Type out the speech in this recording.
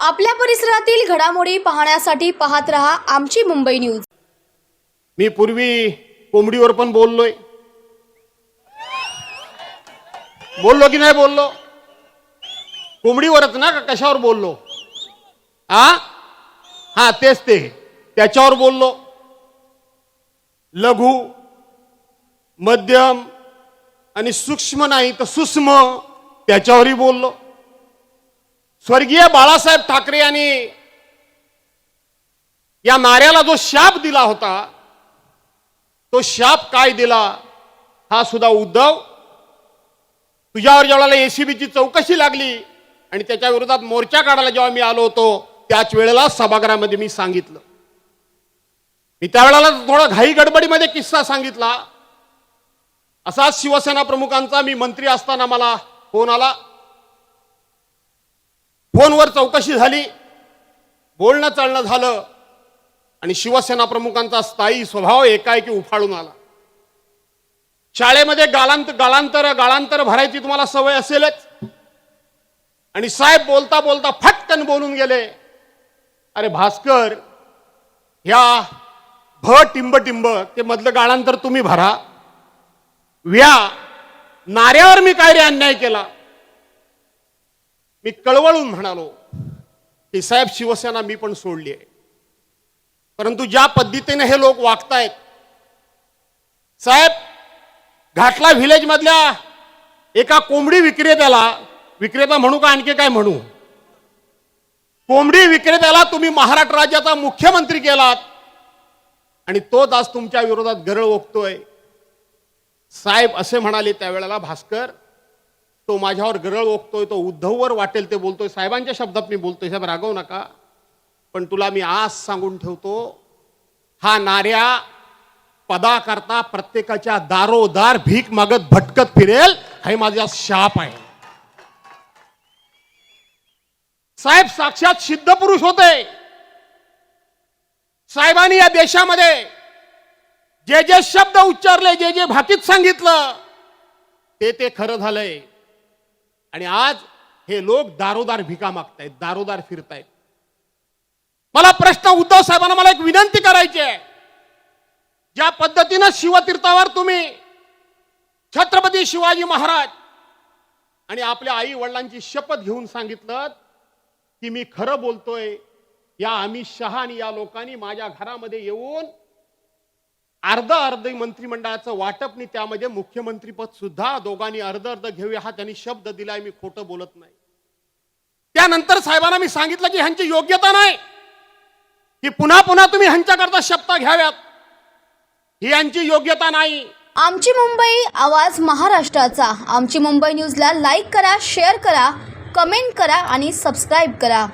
आपल्या परिसरातील घडामोडी पाहण्यासाठी पाहत रहा आमची मुंबई न्यूज. मी पूर्वी कोंबडीवर पण बोललोय. बोललो की नाही बोललो? कोंबडीवरच ना का कशावर बोललो? आ? हा तेच ते. त्याच्यावर बोललो. लघु मध्यम आणि सूक्ष्म नाही तर सूक्ष्म त्याच्यावरही बोललो. स्वर्गीय बाळासाहेब ठाकरे यांनी या नाऱ्याला जो शाप दिला होता तो शाप काय दिला हा सुद्धा उद्धव. तुझ्यावर ज्यावेळेला एसीबीची चौकशी लागली आणि त्याच्या विरोधात मोर्चा काढायला जेव्हा मी आलो होतो त्याच वेळेला सभागृहामध्ये मी सांगितलं. मी त्यावेळेला थोडा घाई गडबडीमध्ये किस्सा सांगितला. असाच शिवसेना प्रमुखांचा मी मंत्री असताना मला फोन आला. फोनवर चौकशी झाली. बोलणं चालणं झालं. आणि शिवसेना प्रमुखांचा स्थायी स्वभाव एकाएकी उफाळून आला. शाळेमध्ये गालांत गाळांतर गाळांतर भरायची तुम्हाला सवय असेलच. आणि साहेब बोलता बोलता फटकन बोलून गेले. अरे भास्कर ह्या भ टिंब टिंब ते मधलं गाळांतर तुम्ही भरा. व्या नाऱ्यावर मी काय रे अन्याय केला. मी कळवळून म्हणालो की साहेब शिवसेना मी पण सोडली आहे. परंतु ज्या पद्धतीने हे लोक वागतायत साहेब घाटला व्हिलेज मधल्या एका कोंबडी विक्रेत्याला विक्रेता म्हणू का आणखी काय म्हणू? कोंबडी विक्रेत्याला तुम्ही महाराष्ट्र राज्याचा मुख्यमंत्री केलात आणि तोच आज तुमच्या विरोधात गरळ ओकतोय साहेब असे म्हणाले त्यावेळेला भास्कर तो माझ्यावर गरळ ओकतोय तो उद्धववर वाटेल ते बोलतोय. साहेबांच्या शब्दात मी बोलतोय साहेब रागवू नका. पण तुला मी आज सांगून ठेवतो हा नाऱ्या पदाकरता प्रत्येकाच्या दारोदार भीक मागत भटकत फिरेल हे माझा शाप आहे. साहेब साक्षात सिद्ध पुरुष होते. साहेबांनी या देशामध्ये जे जे शब्द उच्चारले जे जे भाकीत सांगितलं ते ते खरं झालंय. आणि आज हे लोक दारोदार भिका मागतायत दारोदार फिरतायत. मला प्रश्न उद्धव साहेबांना मला एक विनंती करायची आहे. ज्या पद्धतीनं शिवतीर्थावर तुम्ही छत्रपती शिवाजी महाराज आणि आपल्या आई वडिलांची शपथ घेऊन सांगितलं की मी खरं बोलतोय या अमित शहा आणि या लोकांनी माझ्या घरामध्ये येऊन अर्ध अर्ध मंत्रिमंडळाचं वाटप नाही त्यामध्ये मुख्यमंत्रीपद सुद्धा दोघांनी अर्ध अर्ध घेऊया हा त्यांनी शब्द दिलाय मी खोटं बोलत नाही. त्यानंतर साहेबांना मी सांगितलं की ह्यांची योग्यता नाही. की पुन्हा पुन्हा तुम्ही ह्यांच्याकरता शब्द घ्याव्यात. ही यांची योग्यता नाही. आमची मुंबई आवाज महाराष्ट्राचा. आमची मुंबई न्यूजला लाईक करा शेअर करा कमेंट करा आणि सबस्क्राईब करा.